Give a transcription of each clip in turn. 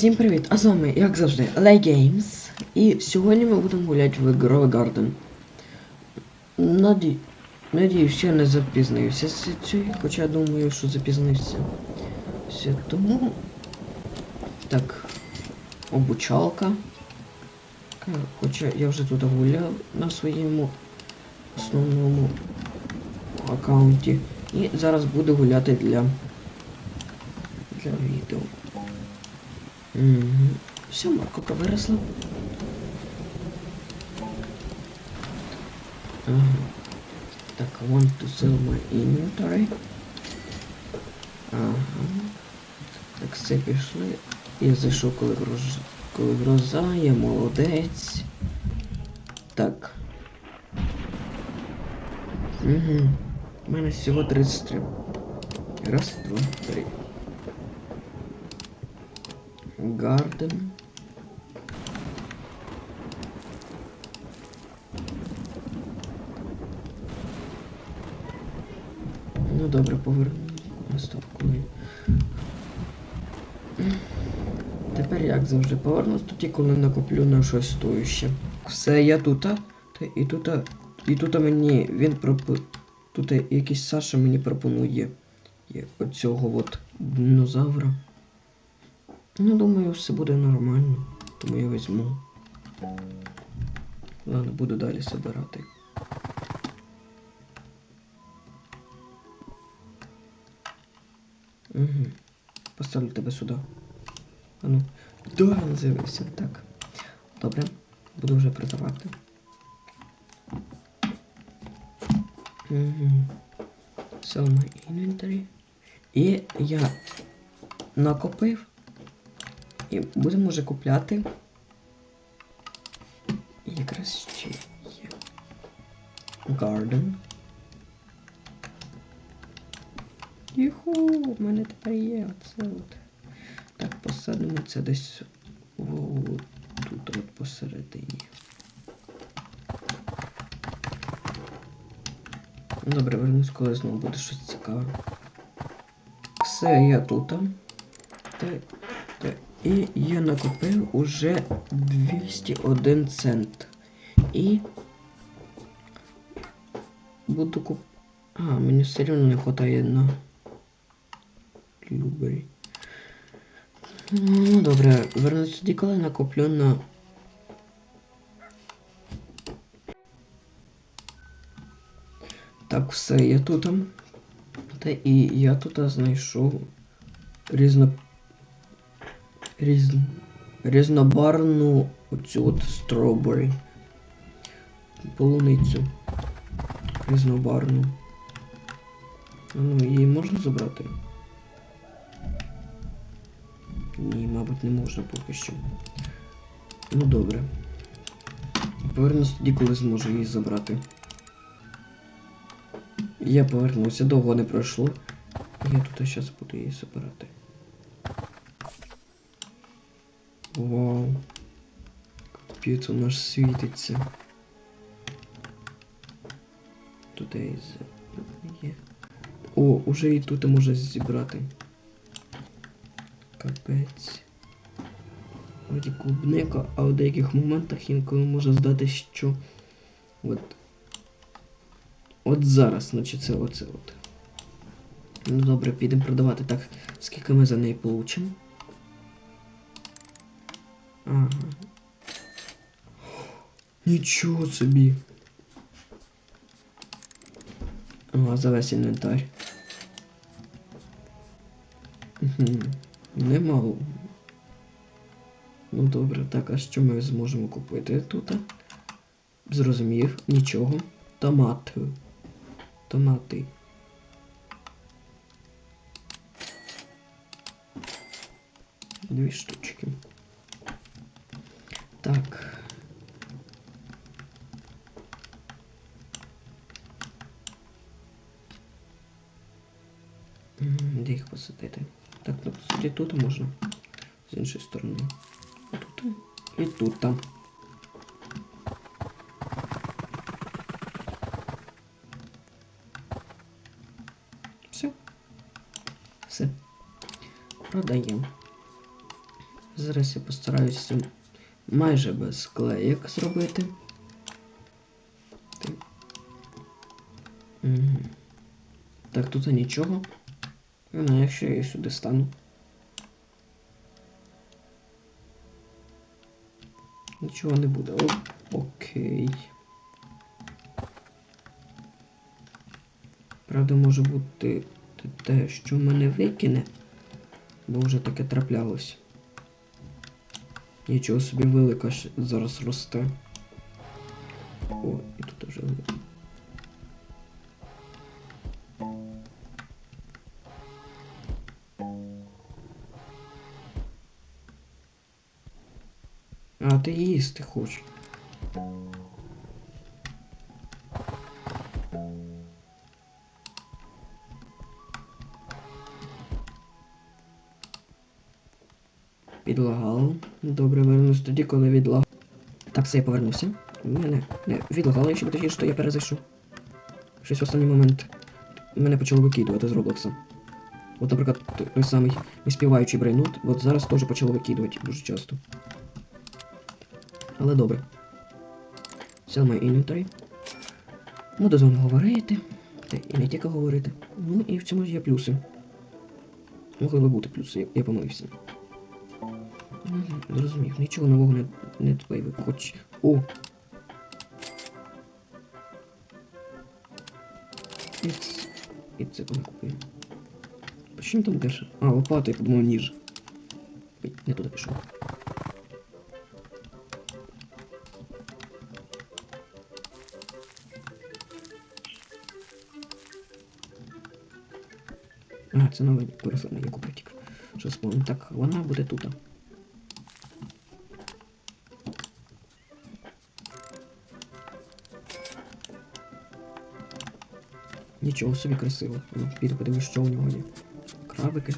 Всім привіт! А з вами, як завжди, LA Games. І сьогодні ми будемо гуляти в Grove Garden. Наді... Надіюсь, я не запізнився з цією, хоча думаю, що запізнився. Все, тому... Так. Обучалка. Хоча я вже тут гуляв на своєму основному аккаунті. І зараз буду гуляти для... для відео. Все, морковка виросла. Ага. Так, I want to sell my inventory. Ага. Так, все пішли. Я зайшов, коли гроз... коли гроза, я молодець. Так. Угу. У мене всього 33. Раз, два, три. Гарден. Ну добре, поверну настав коли. Тепер як завжди повернусь тоді, коли накоплю на щось стоюще. Все, я тут. І тут. І тут мені він пропо... Тут якийсь Саша мені пропонує оцього от динозавра. Ну, думаю, все буде нормально. Тому я візьму. Ладно, буду далі збирати. Угу. Поставлю тебе сюди. А ну. Да, з'явився. Так. Добре. Буду вже продавати. Угу. Sell my inventory. І я накопив. І будемо вже купляти. Якраз ще є. Garden. Юху, у мене тепер є оце от. Так, посадимо це десь о, тут от посередині. Добре, вернусь, коли знову буде щось цікаве. Все, я тут. І я накопив уже 201 цент. І буду куп... А, мені все одно не вистачає на Любері. Ну, добре, вернусь тоді, коли накоплю на... Так, все, я тут. Та і я тут знайшов різно... Різ... різнобарну оцю от стробері. Полуницю. Різнобарну. Ну, її можна забрати? Ні, мабуть, не можна поки що. Ну добре. Повернусь тоді, коли зможу її забрати. Я повернувся, довго не пройшло. Я тут зараз буду її забирати. Вау. У нас світиться. Тут є. О, уже і тут можна зібрати. Капець. Вроді клубника, а у деяких моментах інколи може здати, що от От зараз, значить це оце от. Ну добре, підемо продавати. Так, скільки ми за неї получимо? Ага. Нічого собі. Ага, за весь інвентар. Угу. Немало. Ну добре, так, а що ми зможемо купити тут? Зрозумів, нічого. Томати. Томати. Дві штучки. Так. М, Де їх посадити? Так, ну посадити тут можна. З іншої сторони. Тут і тут там. Все. Все. Продаємо. Зараз я постараюся майже без склеєк зробити. Так, тут нічого. Ну, якщо я сюди стану. Нічого не буде. О, окей. Правда, може бути те, що мене викине, бо вже таке траплялось. Нічого собі велика зараз росте. О, і тут вже. Ти їсти хочеш. Підлагало. Добре, вернусь тоді, коли відлагало. Так, все, я повернувся. Мене не відлагало, якщо би точніше, що я перезайшов. Щось в останній момент мене почало викидувати з Роблокса. От, наприклад, той- самий співаючий брейнут, от зараз теж почало викидувати дуже часто. Але добре. Sell my inventory. Буду з вами говорити. Та і не тільки говорити. Ну і в цьому є плюси. Могли би бути плюси, я, помилився. Зрозумів, нічого нового не, не виявив. Хоч. О! І, це купуємо. Почему там дальше? А, лопата, я подумал, ниже. Ой, не туда пішов. Це новий переформи, я куплю тільки. Що спомню. Так, вона буде тут. Нічого собі красиво. Ну, піду подивлюсь, що у нього є. Крабики.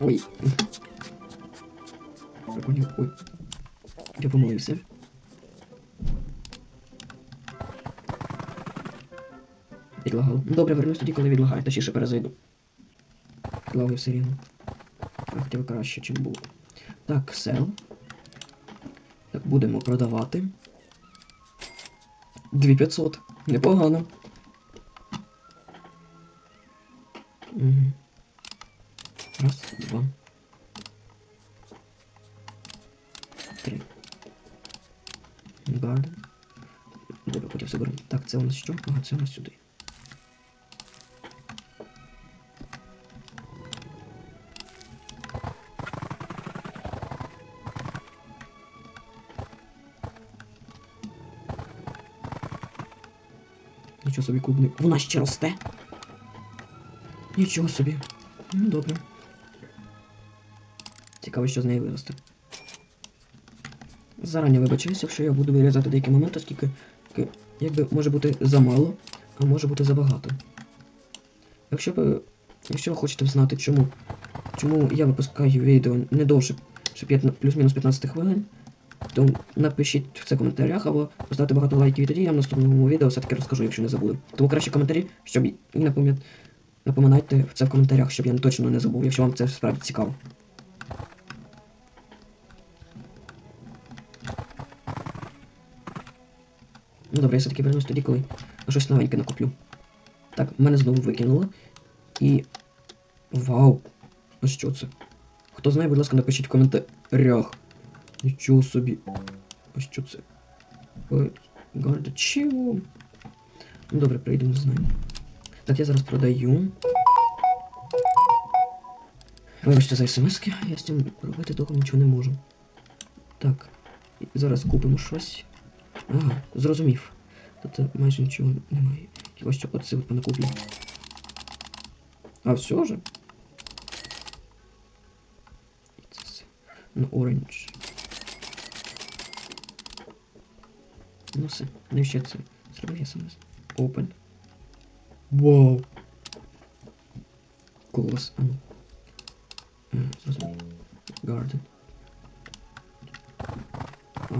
Ой. Прикольно. Ой. Я помилився. Відлагав. Ну, Добре, вернусь тоді, коли відлагає, точніше перезайду. Відлагаю все рівно. Хоча б краще, чим було. Так, сел. Так, будемо продавати. 2500. Непогано. Раз, два. Три. Гарден. Добре, потім заберемо. Так, це у нас що? Ага, це у нас сюди. Собі клубник. Вона ще росте. Нічого собі. Ну, добре. Цікаво, що з неї виросте. Зарані вибачаюся, якщо я буду вирізати деякі моменти, оскільки якби може бути замало, а може бути забагато. Якщо ви, якщо ви хочете знати, чому, чому я випускаю відео не довше, плюс-мінус 15 хвилин, то напишіть це в коментарях або поставте багато лайків і тоді я в наступному відео все-таки розкажу, якщо не забули. Тому краще коментарі, щоб і напом'ят... напоминайте це в коментарях, щоб я точно не забув, якщо вам це справді цікаво. Ну добре, я все-таки вернусь тоді, коли щось новеньке накуплю. Так, мене знову викинуло. І. Вау! А що це? Хто знає, будь ласка, напишіть в коментарях. Нічого собі. А що це? Гарда, чого? Ну добре, прийдемо, знаємо. Так, я зараз продаю. Вибачте за смс-ки, я з цим робити того нічого не можу. Так, зараз купимо щось. Ага, зрозумів. Тут майже нічого немає. Хіба що оце от понакуплю. А все же? An orange. Ну все, навіщо це? Зробив сам. Open. Вау. Garden. А.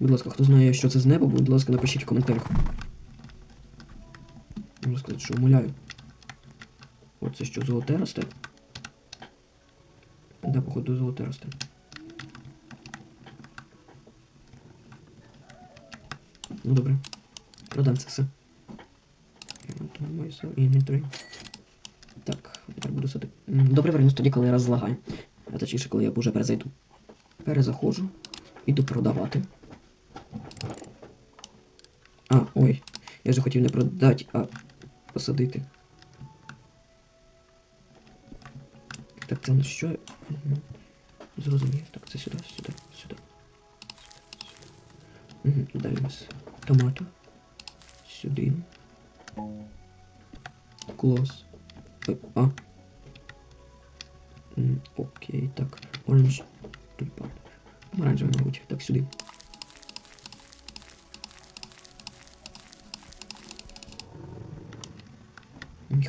Будь ласка, хто знає, що це з неба, будь ласка, напишіть в коментарях. Можу сказати, що умоляю. Оце що золоте росте. Да, походу, золоте росте. Ну добре. Продам це все. Так, тепер буду садити. Добре, вернусь тоді, коли я розлагаю. А точніше, коли я вже перезайду. Перезаходжу. Іду продавати. А, ой. Я вже хотів не продати, а посадити. Так, це на що? Мгм. Зрозумів. Так, це сюди, сюди, сюди. Угу, далі у нас томато. Сюди. Клас. Ой, А. Окей, так. Оранж. Тульпан. Оранжевий, мабуть. Так, сюди. М,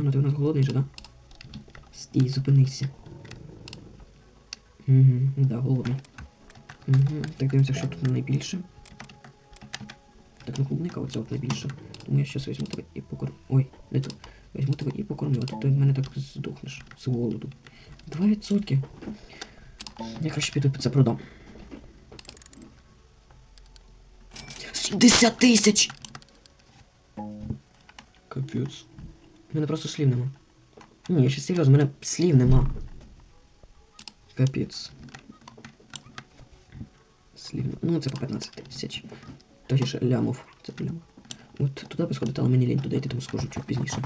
Ну, ну ти у нас голодний же, да? Стій, зупинися. Угу, да, голодний. Угу, так дивимося, що тут найбільше. Так, ну клубника оце от найбільше. Тому я щас візьму тебе і покормлю. Ой, не то. Візьму тебе і покормлю, а то ти мене так здохнеш з голоду. 2%. Я краще піду це продам. 70 тисяч! Капець. У мене просто слів нема. Ні, я ще серйозно, у мене слів нема. Капець. Слів нема. Ну, це по 15 тисяч. Точніше, лямов. Це лямов. От туди би сходити, але мені лінь туди йти, тому схожу чуть пізніше.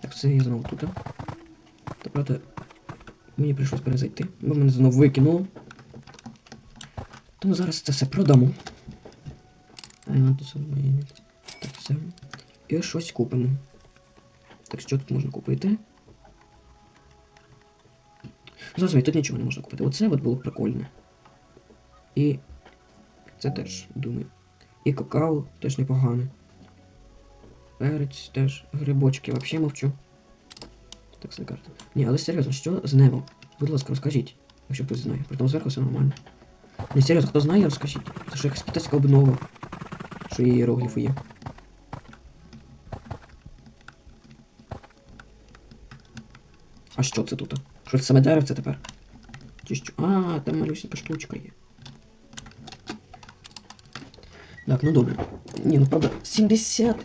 Так, все, я знову тут. Та правда, мені прийшлось перезайти, бо мене знову викинуло. Тому зараз це все продамо. Ну. Так, все. І щось купимо. Так, що тут можна купити? Зрозумій, тут нічого не можна купити. Оце от було прикольне. І це теж, думаю. І какао теж непогане. Перець теж. Грибочки взагалі мовчу. Так, це карта. Ні, але серйозно, що з небом? Будь ласка, розкажіть, якщо хтось знає. Притом зверху все нормально. Ні, серйозно, хто знає, розкажіть. Це що якась китайська обнова. Що є іерогліфи є. А що це тут? Що це саме деревце тепер? Чи що? А, там малюсенька штучка є. Так, ну добре. Ні, ну правда, 70.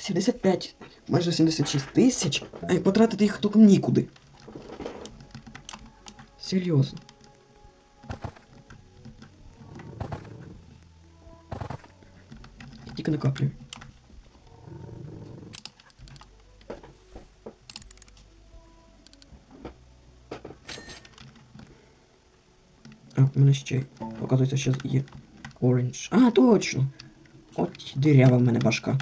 75, майже 76 тисяч, а й потратити їх тільки нікуди. Серйозно. Я тільки накаплюю. А, в мене ще, оказується, ще є оранж. А, точно! От дирява в мене башка.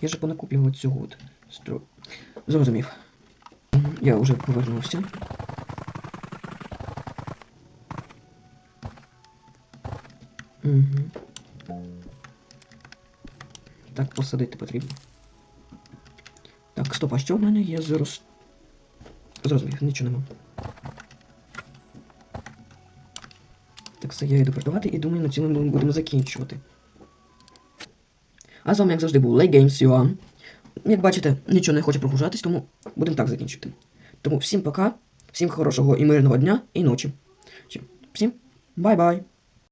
Я же понакуплював цього от стру. Зрозумів. Я вже повернувся. Угу. Так, посадити потрібно. Так, стоп, а що в мене є з роз... Зрозумів, нічого нема. Так, все, я йду продавати і думаю, на цьому ми будемо закінчувати. А з вами, як завжди, був LateGames.ua. Games Як бачите, нічого не хоче прогружатись, тому будемо так закінчити. Тому всім пока, всім хорошого і мирного дня і ночі. Всім бай-бай!